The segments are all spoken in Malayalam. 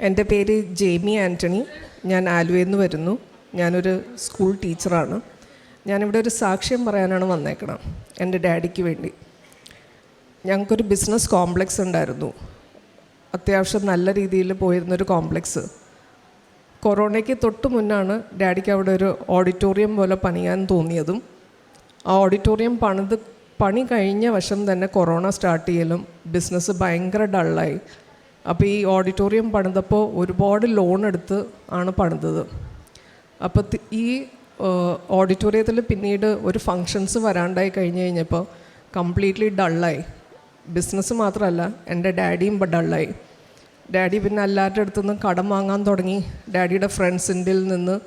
എന്റെ പേര് ജെയ്മി ആന്റണി. ഞാൻ ആലുവയിൽ നിന്ന് വരുന്നു. ഞാനൊരു സ്കൂൾ ടീച്ചറാണ്. ഞാനിവിടെ ഒരു സാക്ഷ്യം പറയാനാണ് വന്നേക്കണം എന്റെ ഡാഡിക്ക് വേണ്ടി. ഞങ്ങൾക്കൊരു ബിസിനസ് കോംപ്ലക്സ് ഉണ്ടായിരുന്നു. അത്യാവശ്യം നല്ല രീതിയിൽ പോയിരുന്നൊരു കോംപ്ലക്സ്. കൊറോണയ്ക്ക് തൊട്ട് മുന്നാണ് ഡാഡിക്ക് അവിടെ ഒരു ഓഡിറ്റോറിയം പോലെ പണിയാൻ തോന്നിയതും. ആ ഓഡിറ്റോറിയം പണിത് പണി കഴിഞ്ഞ വശം തന്നെ കൊറോണ സ്റ്റാർട്ട് ചെയ്യലും ബിസിനസ് ഭയങ്കര ഡള്ളായി. അപ്പോൾ ഈ ഓഡിറ്റോറിയം പണിതപ്പോൾ ഒരുപാട് ലോൺ എടുത്ത് ആണ് പണിതത്. അപ്പോൾ ഈ ഓഡിറ്റോറിയത്തിൽ പിന്നീട് ഒരു ഫങ്ഷൻസ് വരാണ്ടായി കഴിഞ്ഞ് കഴിഞ്ഞപ്പോൾ കംപ്ലീറ്റ്ലി ഡള്ളായി ബിസിനസ് മാത്രമല്ല എന്റെ ഡാഡിയും ഡള്ളായി ഡാഡി പിന്നെ എല്ലാവരുടെ അടുത്തു നിന്ന് കടം വാങ്ങാൻ തുടങ്ങി. ഡാഡിയുടെ ഫ്രണ്ട്സിന്റെ നിന്ന്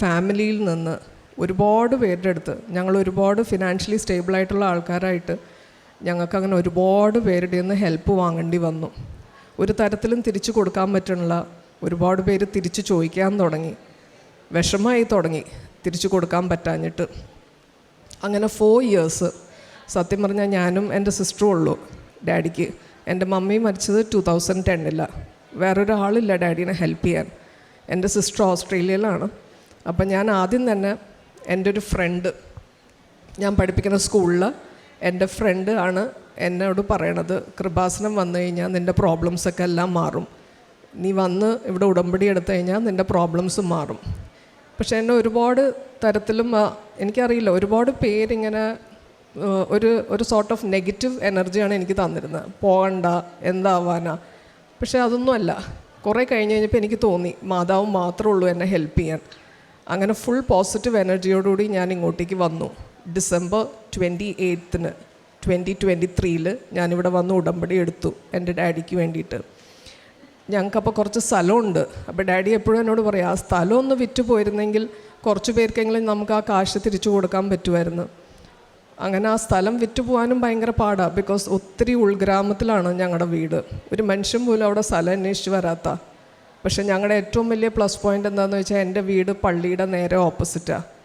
ഫാമിലിയിൽ നിന്ന് ഒരുപാട് പേരുടെ അടുത്ത് ഞങ്ങൾ ഒരുപാട് ഫിനാൻഷ്യലി സ്റ്റേബിളായിട്ടുള്ള ആൾക്കാരായിട്ട് ഞങ്ങൾക്ക് അങ്ങനെ ഒരുപാട് പേരുടെ നിന്ന് ഹെൽപ്പ് വാങ്ങേണ്ടി വന്നു. ഒരു തരത്തിലും തിരിച്ചു കൊടുക്കാൻ പറ്റുന്നില്ല. ഒരുപാട് പേര് തിരിച്ചു ചോദിക്കാൻ തുടങ്ങി. വിഷമമായി തുടങ്ങി തിരിച്ചു കൊടുക്കാൻ പറ്റാഞ്ഞിട്ട്. അങ്ങനെ ഫോർ ഇയേഴ്സ് സത്യം പറഞ്ഞാൽ ഞാനും എന്റെ സിസ്റ്ററും ഉള്ളൂ ഡാഡിക്ക്. എന്റെ മമ്മി മരിച്ചത് ടു തൗസൻഡ് ടെന്നിലാണ് വേറൊരാളില്ല ഡാഡീനെ ഹെൽപ്പ് ചെയ്യാൻ. എന്റെ സിസ്റ്റർ ഓസ്ട്രേലിയയിലാണ്. അപ്പം ഞാൻ ആദ്യം തന്നെ എന്റെ ഒരു ഫ്രണ്ട് ഞാൻ പഠിപ്പിക്കുന്ന സ്കൂളിൽ എന്റെ ഫ്രണ്ട് ആണ് എന്നോട് പറയണത് കൃപാസനം വന്നു കഴിഞ്ഞാൽ നിന്റെ പ്രോബ്ലംസൊക്കെ എല്ലാം മാറും. നീ വന്ന് ഇവിടെ ഉടമ്പടി എടുത്തു കഴിഞ്ഞാൽ നിന്റെ പ്രോബ്ലംസ് മാറും. പക്ഷെ എന്നെ ഒരുപാട് തരത്തിലും എനിക്കറിയില്ല ഒരുപാട് പേരിങ്ങനെ ഒരു ഒരു സോർട്ട് ഓഫ് നെഗറ്റീവ് എനർജിയാണ് എനിക്ക് തന്നിരുന്നത്. പോകണ്ട എന്താവാനാ. പക്ഷേ അതൊന്നുമല്ല കുറേ കഴിഞ്ഞ് കഴിഞ്ഞപ്പോൾ എനിക്ക് തോന്നി മാതാവ് മാത്രമേ ഉള്ളൂ എന്നെ ഹെൽപ്പ് ചെയ്യാൻ. അങ്ങനെ ഫുൾ പോസിറ്റീവ് എനർജിയോടുകൂടി ഞാൻ ഇങ്ങോട്ടേക്ക് വന്നു. ഡിസംബർ ട്വന്റി എയ്ത്തിന് ട്വന്റി ട്വന്റി ത്രീയിൽ ഞാനിവിടെ വന്ന് ഉടമ്പടി എടുത്തു എന്റെ ഡാഡിക്ക് വേണ്ടിയിട്ട്. ഞങ്ങൾക്കപ്പോൾ കുറച്ച് സ്ഥലമുണ്ട്. അപ്പോൾ ഡാഡി എപ്പോഴും എന്നോട് പറയും ആ സ്ഥലം ഒന്ന് വിറ്റ് പോയിരുന്നെങ്കിൽ കുറച്ച് പേർക്കെങ്കിലും നമുക്ക് ആ കാശ് തിരിച്ചു കൊടുക്കാൻ പറ്റുമായിരുന്നു. അങ്ങനെ ആ സ്ഥലം വിറ്റ് പോകാനും ഭയങ്കര പാടാണ് ബിക്കോസ് ഒത്തിരി ഉൾഗ്രാമത്തിലാണ് ഞങ്ങളുടെ വീട്. ഒരു മനുഷ്യൻ പോലും അവിടെ സ്ഥലം അന്വേഷിച്ച് വരാത്ത. പക്ഷേ ഞങ്ങളുടെ ഏറ്റവും വലിയ പ്ലസ് പോയിന്റ് എന്താണെന്ന് വെച്ചാൽ എന്റെ വീട് പള്ളിയുടെ നേരെ ഓപ്പോസിറ്റാണ്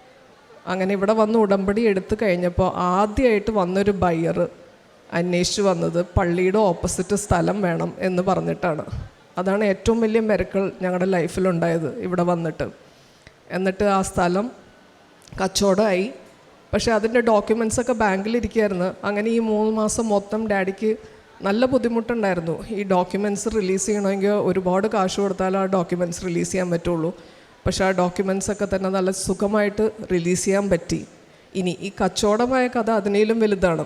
അങ്ങനെ ഇവിടെ വന്ന് ഉടമ്പടി എടുത്തു കഴിഞ്ഞപ്പോൾ ആദ്യമായിട്ട് വന്നൊരു ബയ്യർ അന്വേഷിച്ച് വന്നത് പള്ളിയുടെ ഓപ്പോസിറ്റ് സ്ഥലം വേണം എന്ന് പറഞ്ഞിട്ടാണ്. അതാണ് ഏറ്റവും വലിയ മെരക്കൾ ഞങ്ങളുടെ ലൈഫിലുണ്ടായത് ഇവിടെ വന്നിട്ട്. എന്നിട്ട് ആ സ്ഥലം കച്ചവടമായി. പക്ഷേ അതിന്റെ ഡോക്യുമെൻസ് ഒക്കെ ബാങ്കിലിരിക്കുകയായിരുന്നു. അങ്ങനെ ഈ മൂന്ന് മാസം മൊത്തം ഡാഡിക്ക് നല്ല ബുദ്ധിമുട്ടുണ്ടായിരുന്നു. ഈ ഡോക്യുമെന്റ്സ് റിലീസ് ചെയ്യണമെങ്കിൽ ഒരുപാട് കാശ് കൊടുത്താൽ ആ ഡോക്യുമെന്റ്സ് റിലീസ് ചെയ്യാൻ പറ്റുള്ളൂ. പക്ഷേ ആ ഡോക്യുമെൻസ് ഒക്കെ തന്നെ നല്ല സുഖമായിട്ട് റിലീസ് ചെയ്യാൻ പറ്റി. ഇനി ഈ കച്ചവടമായ കഥ അതിനേലും വലുതാണ്.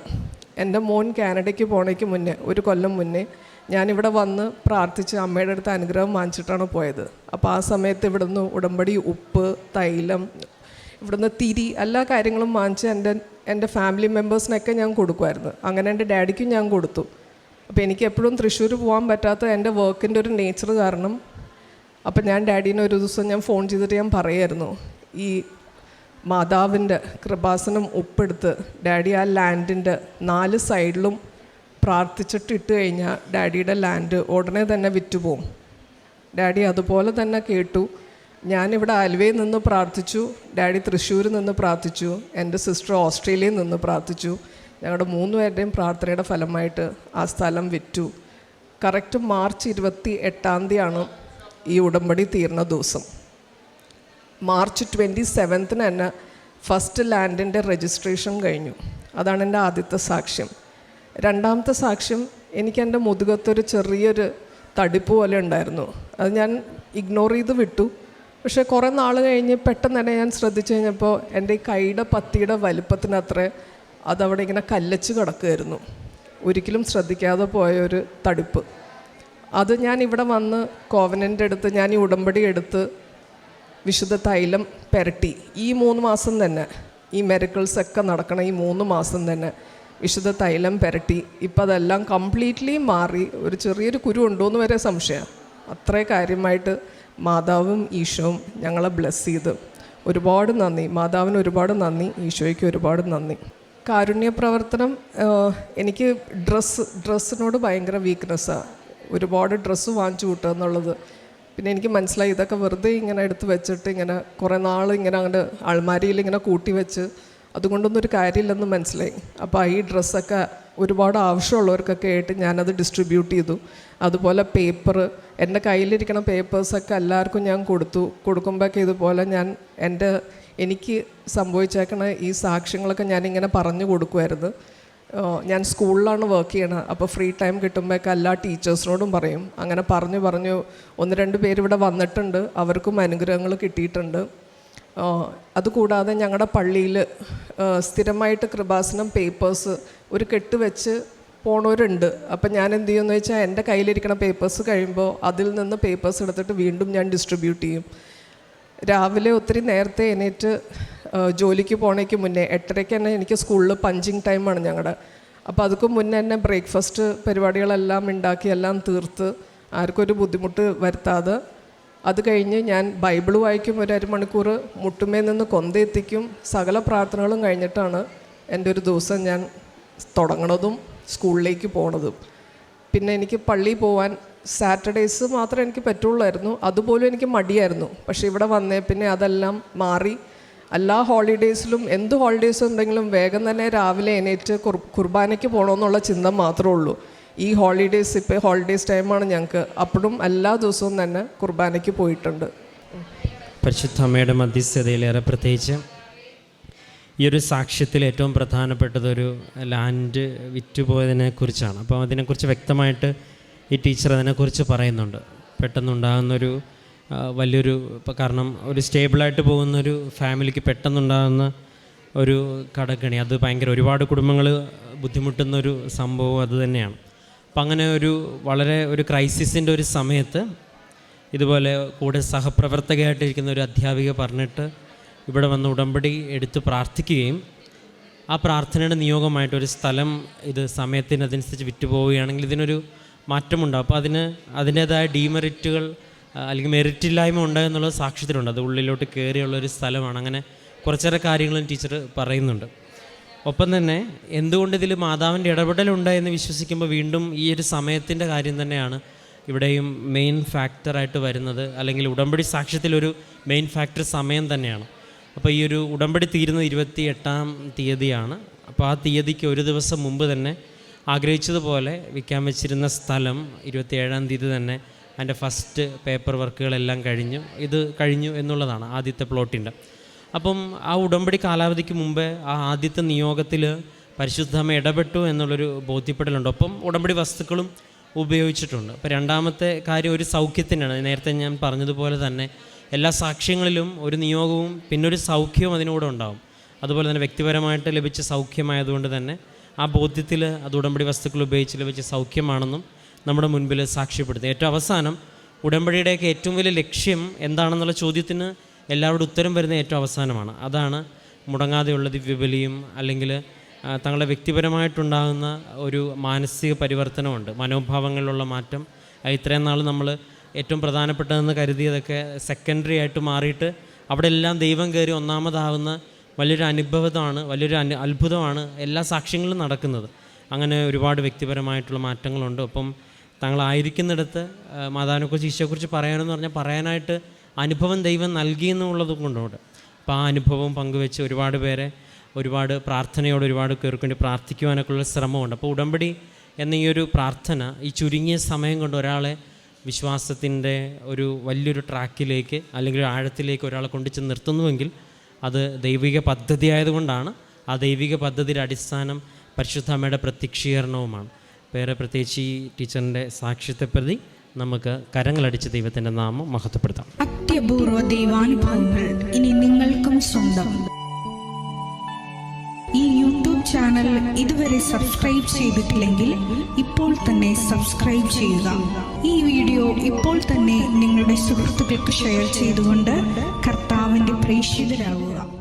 എന്റെ മോൻ കാനഡയ്ക്ക് പോണേക്ക് മുന്നേ ഒരു കൊല്ലം മുന്നേ ഞാനിവിടെ വന്ന് പ്രാർത്ഥിച്ച് അമ്മയുടെ അടുത്ത് അനുഗ്രഹം വാങ്ങിച്ചിട്ടാണ് പോയത്. അപ്പോൾ ആ സമയത്ത് ഇവിടുന്ന് ഉടമ്പടി ഉപ്പ് തൈലം ഇവിടുന്ന് തിരി എല്ലാ കാര്യങ്ങളും വാങ്ങിച്ച് എന്റെ എന്റെ ഫാമിലി മെമ്പേഴ്സിനൊക്കെ ഞാൻ കൊടുക്കുമായിരുന്നു. അങ്ങനെ എന്റെ ഡാഡിക്കും ഞാൻ കൊടുത്തു. അപ്പോൾ എനിക്ക് എപ്പോഴും തൃശ്ശൂർ പോകാൻ പറ്റാത്ത എന്റെ വർക്കിന്റെ ഒരു നേച്ചർ കാരണം അപ്പം ഞാൻ ഡാഡീനെ ഒരു ദിവസം ഞാൻ ഫോൺ ചെയ്തിട്ട് ഞാൻ പറയായിരുന്നു ഈ മാതാവിന്റെ കൃപാസനം ഒപ്പെടുത്ത് ഡാഡി ആ ലാൻഡിന്റെ നാല് സൈഡിലും പ്രാർത്ഥിച്ചിട്ട് ഇട്ട് കഴിഞ്ഞാൽ ഡാഡിയുടെ ലാൻഡ് ഉടനെ തന്നെ വിറ്റുപോകും ഡാഡി അതുപോലെ തന്നെ കേട്ടു ഞാനിവിടെ ആലുവയിൽ നിന്ന് പ്രാർത്ഥിച്ചു ഡാഡി തൃശ്ശൂരിൽ നിന്ന് പ്രാർത്ഥിച്ചു എന്റെ സിസ്റ്റർ ഓസ്ട്രേലിയയിൽ നിന്ന് പ്രാർത്ഥിച്ചു ഞങ്ങളുടെ മൂന്ന് പേരുടെയും പ്രാർത്ഥനയുടെ ഫലമായിട്ട് ആ സ്ഥലം വിറ്റു. കറക്റ്റ് മാർച്ച് ഇരുപത്തി എട്ടാം തീയതിയാണ് ഈ ഉടമ്പടി തീർന്ന ദിവസം. മാർച്ച് ട്വന്റി സെവൻത്തിന് തന്നെ ഫസ്റ്റ് ലാൻഡിന്റെ രജിസ്ട്രേഷൻ കഴിഞ്ഞു. അതാണ് എന്റെ ആദ്യത്തെ സാക്ഷ്യം. രണ്ടാമത്തെ സാക്ഷ്യം എനിക്ക് എന്റെ മുതുകത്തൊരു ചെറിയൊരു തടിപ്പ് പോലെ ഉണ്ടായിരുന്നു. അത് ഞാൻ ഇഗ്നോർ ചെയ്ത് വിട്ടു. പക്ഷേ കുറേ നാൾ കഴിഞ്ഞ് പെട്ടെന്ന് തന്നെ ഞാൻ ശ്രദ്ധിച്ചു കഴിഞ്ഞപ്പോൾ എന്റെ ഈ കൈയുടെ പത്തിയുടെ വലിപ്പത്തിനത്ര അതവിടെ ഇങ്ങനെ കല്ലച്ച് കിടക്കുമായിരുന്നു. ഒരിക്കലും ശ്രദ്ധിക്കാതെ പോയ ഒരു തടിപ്പ്. അത് ഞാൻ ഇവിടെ വന്ന് കോവനന്റെ അടുത്ത് ഞാൻ ഈ ഉടമ്പടി എടുത്ത് വിശുദ്ധ തൈലം പെരട്ടി. ഈ മൂന്ന് മാസം തന്നെ ഈ മെറിക്കിൾസ് ഒക്കെ നടക്കണ ഈ മൂന്ന് മാസം തന്നെ വിശുദ്ധ തൈലം പെരട്ടി. ഇപ്പം അതെല്ലാം കംപ്ലീറ്റ്ലി മാറി. ഒരു ചെറിയൊരു കുരു ഉണ്ടോ ഉണ്ടോയെന്ന് വരെ സംശയം. അത്രേ കാര്യമായിട്ട് മാതാവും ഈശോവും ഞങ്ങളെ ബ്ലെസ് ചെയ്ത്. ഒരുപാട് നന്ദി. മാതാവിന് ഒരുപാട് നന്ദി. ഈശോയ്ക്ക് ഒരുപാട് നന്ദി. കാരുണ്യ പ്രവർത്തനം എനിക്ക് ഡ്രസ്സ് ഡ്രസ്സിനോട് ഭയങ്കര വീക്ക്നെസ്സാണ് ഒരുപാട് ഡ്രസ്സ് വാങ്ങിച്ചു കൂട്ടുക എന്നുള്ളത്. പിന്നെ എനിക്ക് മനസ്സിലായി ഇതൊക്കെ വെറുതെ ഇങ്ങനെ എടുത്ത് വെച്ചിട്ട് ഇങ്ങനെ കുറേ നാൾ ഇങ്ങനെ അങ്ങനെ അൾമാരിയിൽ ഇങ്ങനെ കൂട്ടി വെച്ച് അതുകൊണ്ടൊന്നും ഒരു കാര്യമില്ലെന്ന് മനസ്സിലായി. അപ്പോൾ ഈ ഡ്രസ്സൊക്കെ ഒരുപാട് ആവശ്യമുള്ളവർക്കൊക്കെ ആയിട്ട് ഞാനത് ഡിസ്ട്രിബ്യൂട്ട് ചെയ്തു. അതുപോലെ പേപ്പർ എന്റെ കയ്യിലിരിക്കുന്ന പേപ്പേഴ്സൊക്കെ എല്ലാവർക്കും ഞാൻ കൊടുത്തു. കൊടുക്കുമ്പോഴൊക്കെ ഇതുപോലെ ഞാൻ എന്റെ എനിക്ക് സംഭവിച്ചേക്കണ ഈ സാക്ഷ്യങ്ങളൊക്കെ ഞാനിങ്ങനെ പറഞ്ഞു കൊടുക്കുമായിരുന്നു ഞാൻ സ്കൂളിലാണ് വർക്ക് ചെയ്യണത് അപ്പോൾ ഫ്രീ ടൈം കിട്ടുമ്പോഴൊക്കെ എല്ലാ ടീച്ചേഴ്സിനോടും പറയും. അങ്ങനെ പറഞ്ഞു പറഞ്ഞു. ഒന്ന് രണ്ട് പേര് ഇവിടെ വന്നിട്ടുണ്ട്. അവർക്കും അനുഗ്രഹങ്ങൾ കിട്ടിയിട്ടുണ്ട്. അതുകൂടാതെ ഞങ്ങളുടെ പള്ളിയിൽ സ്ഥിരമായിട്ട് കൃപാസനം പേപ്പേഴ്സ് ഒരു കെട്ട് വെച്ച് പോണവരുണ്ട്. അപ്പം ഞാൻ എന്ത് ചെയ്യുമെന്ന് വെച്ചാൽ എന്റെ കയ്യിലിരിക്കുന്ന പേപ്പേഴ്സ് കഴിയുമ്പോൾ അതിൽ നിന്ന് പേപ്പേഴ്സ് എടുത്തിട്ട് വീണ്ടും ഞാൻ ഡിസ്ട്രിബ്യൂട്ട് ചെയ്യും. രാവിലെ ഒത്തിരി നേരത്തെ എണീറ്റ് ജോലിക്ക് പോണേക്ക് മുന്നേ എട്ടരയ്ക്ക് തന്നെ എനിക്ക് സ്കൂളിൽ പഞ്ചിങ് ടൈമാണ് ഞങ്ങളുടെ അപ്പോൾ അതൊക്കെ മുന്നേ തന്നെ ബ്രേക്ക്ഫാസ്റ്റ് പരിപാടികളെല്ലാം ഉണ്ടാക്കി എല്ലാം തീർത്ത് ആർക്കും ഒരു ബുദ്ധിമുട്ട് വരുത്താതെ അത് കഴിഞ്ഞ് ഞാൻ ബൈബിൾ വായിക്കും ഒരു അരമണിക്കൂർ മുട്ടുമേ നിന്ന് കൊന്തെത്തിക്കും സകല പ്രാർത്ഥനകളും കഴിഞ്ഞിട്ടാണ് എന്റെ ഒരു ദിവസം ഞാൻ തുടങ്ങണതും സ്കൂളിലേക്ക് പോണതും. പിന്നെ എനിക്ക് പള്ളി പോവാൻ സാറ്റർഡേയ്സ് മാത്രമേ എനിക്ക് പറ്റുള്ളായിരുന്നു. അതുപോലും എനിക്ക് മടിയായിരുന്നു. പക്ഷേ ഇവിടെ വന്നേ പിന്നെ അതെല്ലാം മാറി എല്ലാ ഹോളിഡേയ്സിലും എന്ത് ഹോളിഡേയ്സ് ഉണ്ടെങ്കിലും വേഗം തന്നെ രാവിലെ എണീറ്റ് കുർ- കുർബാനയ്ക്ക് പോകണമെന്നുള്ള ചിന്ത മാത്രമേ ഉള്ളൂ. ഈ ഹോളിഡേയ്സ് ഇപ്പോൾ ഹോളിഡേയ്സ് ടൈമാണ് ഞങ്ങൾക്ക് അപ്പോഴും എല്ലാ ദിവസവും തന്നെ കുർബാനയ്ക്ക് പോയിട്ടുണ്ട്. പരിശുദ്ധ അമ്മയുടെ മധ്യസ്ഥതയിലേറെ പ്രത്യേകിച്ച് ഈ ഒരു സാക്ഷ്യത്തിൽ ഏറ്റവും പ്രധാനപ്പെട്ടത് ഒരു ലാൻഡ് വിറ്റുപോയതിനെ കുറിച്ചാണ്. അപ്പോൾ അതിനെക്കുറിച്ച് വ്യക്തമായിട്ട് ഈ ടീച്ചർ അതിനെക്കുറിച്ച് പറയുന്നുണ്ട്. പെട്ടെന്നുണ്ടാകുന്നൊരു വലിയൊരു കാരണം ഒരു സ്റ്റേബിളായിട്ട് പോകുന്നൊരു ഫാമിലിക്ക് പെട്ടെന്നുണ്ടാകുന്ന ഒരു കടക്കണി. അത് ഭയങ്കര ഒരുപാട് കുടുംബങ്ങൾ ബുദ്ധിമുട്ടുന്ന ഒരു സംഭവം അത് തന്നെയാണ്. അപ്പം അങ്ങനെ ഒരു വളരെ ഒരു ക്രൈസിസിന്റെ ഒരു സമയത്ത് ഇതുപോലെ കൂടെ സഹപ്രവർത്തകയായിട്ടിരിക്കുന്ന ഒരു അധ്യാപിക പറഞ്ഞിട്ട് ഇവിടെ വന്ന് ഉടമ്പടി എടുത്ത് പ്രാർത്ഥിക്കുകയും ആ പ്രാർത്ഥനയുടെ നിയോഗമായിട്ട് ഒരു സ്ഥലം ഇത് സമയത്തിനനുസരിച്ച് വിറ്റുപോവുകയാണെങ്കിൽ ഇതിനൊരു മാറ്റമുണ്ടാകും അപ്പോൾ അതിന് അതിന്റേതായ ഡീമെറിറ്റുകൾ അല്ലെങ്കിൽ മെറിറ്റില്ലായ്മ ഉണ്ട് എന്നുള്ള സാക്ഷ്യത്തിലുണ്ട്. അത് ഉള്ളിലോട്ട് കയറിയുള്ള ഒരു സ്ഥലമാണ്. അങ്ങനെ കുറച്ചേറെ കാര്യങ്ങളും ടീച്ചർ പറയുന്നുണ്ട്. ഒപ്പം തന്നെ എന്തുകൊണ്ട് ഇതിൽ മാതാവിന്റെ ഇടപെടലുണ്ട് എന്ന് വിശ്വസിക്കുമ്പോൾ വീണ്ടും ഈ ഒരു സമയത്തിന്റെ കാര്യം തന്നെയാണ് ഇവിടെയും മെയിൻ ഫാക്ടറായിട്ട് വരുന്നത്. അല്ലെങ്കിൽ ഉടമ്പടി സാക്ഷ്യത്തിലൊരു മെയിൻ ഫാക്ടർ സമയം തന്നെയാണ്. അപ്പോൾ ഈ ഒരു ഉടമ്പടി തീരുന്നത് ഇരുപത്തി എട്ടാം തീയതിയാണ്. അപ്പോൾ ആ തീയതിക്ക് ഒരു ദിവസം മുമ്പ് തന്നെ ആഗ്രഹിച്ചതുപോലെ വിൽക്കാൻ വെച്ചിരുന്ന സ്ഥലം ഇരുപത്തി ഏഴാം തീയതി തന്നെ അതിന്റെ ഫസ്റ്റ് പേപ്പർ വർക്കുകളെല്ലാം കഴിഞ്ഞു. ഇത് കഴിഞ്ഞു എന്നുള്ളതാണ് ആദ്യത്തെ പ്ലോട്ടിന്റെ അപ്പം ആ ഉടമ്പടി കാലാവധിക്ക് മുമ്പേ ആ ആദ്യത്തെ നിയോഗത്തിൽ പരിശുദ്ധമ്മ ഇടപെട്ടു എന്നുള്ളൊരു ബോധ്യപ്പെടലുണ്ട്. ഒപ്പം ഉടമ്പടി വസ്തുക്കളും ഉപയോഗിച്ചിട്ടുണ്ട്. അപ്പോൾ രണ്ടാമത്തെ കാര്യം ഒരു സൗഖ്യത്തിനാണ്. നേരത്തെ ഞാൻ പറഞ്ഞതുപോലെ തന്നെ എല്ലാ സാക്ഷ്യങ്ങളിലും ഒരു നിയോഗവും പിന്നെ ഒരു സൗഖ്യവും അതിനൂടെ ഉണ്ടാവും. അതുപോലെ തന്നെ വ്യക്തിപരമായിട്ട് ലഭിച്ച സൗഖ്യമായതുകൊണ്ട് തന്നെ ആ ബോധ്യത്തിൽ അത് ഉടമ്പടി വസ്തുക്കൾ ഉപയോഗിച്ച് ലഭിച്ച സൗഖ്യമാണെന്നും നമ്മുടെ മുൻപിൽ സാക്ഷ്യപ്പെടുത്തുന്നത് ഏറ്റവും അവസാനം ഉടമ്പടിയുടെയൊക്കെ ഏറ്റവും വലിയ ലക്ഷ്യം എന്താണെന്നുള്ള ചോദ്യത്തിന് എല്ലാവരുടെ ഉത്തരം വരുന്ന ഏറ്റവും അവസാനമാണ്. അതാണ് മുടങ്ങാതെയുള്ള ദിവ്യബലിയും അല്ലെങ്കിൽ തങ്ങളുടെ വ്യക്തിപരമായിട്ടുണ്ടാകുന്ന ഒരു മാനസിക പരിവർത്തനമുണ്ട്. മനോഭാവങ്ങളിലുള്ള മാറ്റം. ഇത്രയും നാൾ നമ്മൾ ഏറ്റവും പ്രധാനപ്പെട്ടതെന്ന് കരുതിയതൊക്കെ സെക്കൻഡറി ആയിട്ട് മാറിയിട്ട് അവിടെ എല്ലാം ദൈവം കയറി ഒന്നാമതാവുന്ന വലിയൊരു അനുഭവമാണ് വലിയൊരു അനു അത്ഭുതമാണ് എല്ലാ സാക്ഷ്യങ്ങളും നടക്കുന്നത്. അങ്ങനെ ഒരുപാട് വ്യക്തിപരമായിട്ടുള്ള മാറ്റങ്ങളുണ്ട്. ഒപ്പം തങ്ങളായിരിക്കുന്നിടത്ത് ആ, മാതാവിനെക്കുറിച്ച് ഈശോയെക്കുറിച്ച് പറയാനെന്ന് പറഞ്ഞാൽ പറയാനായിട്ട് അനുഭവം ദൈവം നൽകി എന്നുള്ളത് കൊണ്ടുണ്ട് അപ്പോൾ ആ അനുഭവം പങ്കുവെച്ച് ഒരുപാട് പേരെ ഒരുപാട് പ്രാർത്ഥനയോട് ഒരുപാട് പേർക്ക് വേണ്ടി പ്രാർത്ഥിക്കുവാനൊക്കെയുള്ള ശ്രമമുണ്ട്. അപ്പോൾ ഉടമ്പടി എന്ന ഈ ഒരു പ്രാർത്ഥന ഈ ചുരുങ്ങിയ സമയം കൊണ്ട് ഒരാളെ വിശ്വാസത്തിന്റെ ഒരു വലിയൊരു ട്രാക്കിലേക്ക് അല്ലെങ്കിൽ ആഴത്തിലേക്ക് ഒരാളെ കൊണ്ടുചെന്ന് നിർത്തുന്നുവെങ്കിൽ അത് ദൈവിക പദ്ധതി ആയതുകൊണ്ടാണ് ആ ദൈവിക പദ്ധതിയുടെ അടിസ്ഥാനം പരിശുദ്ധമ്മയുടെ പ്രത്യക്ഷീകരണവുമാണ്. വേറെ പ്രത്യേകിച്ച് ഈ ടീച്ചറിന്റെ സാക്ഷ്യത്തെ പ്രതി നമുക്ക് കരങ്ങളടിച്ച് ദൈവത്തിന്റെ നാമം മഹത്വപ്പെടുത്താം. അത്യപൂർവ ദൈവാനുഭവങ്ങൾ ഇനി നിങ്ങൾക്കും സ്വന്തം. ഈ യൂട്യൂബ് ചാനൽ ഇതുവരെ സബ്സ്ക്രൈബ് ചെയ്തിട്ടില്ലെങ്കിൽ ഇപ്പോൾ തന്നെ സബ്സ്ക്രൈബ് ചെയ്യുക. ഈ വീഡിയോ ഇപ്പോൾ തന്നെ നിങ്ങളുടെ സുഹൃത്തുക്കൾക്ക് ഷെയർ ചെയ്തുകൊണ്ട് കർത്താവിന്റെ പ്രേക്ഷിതരാകുക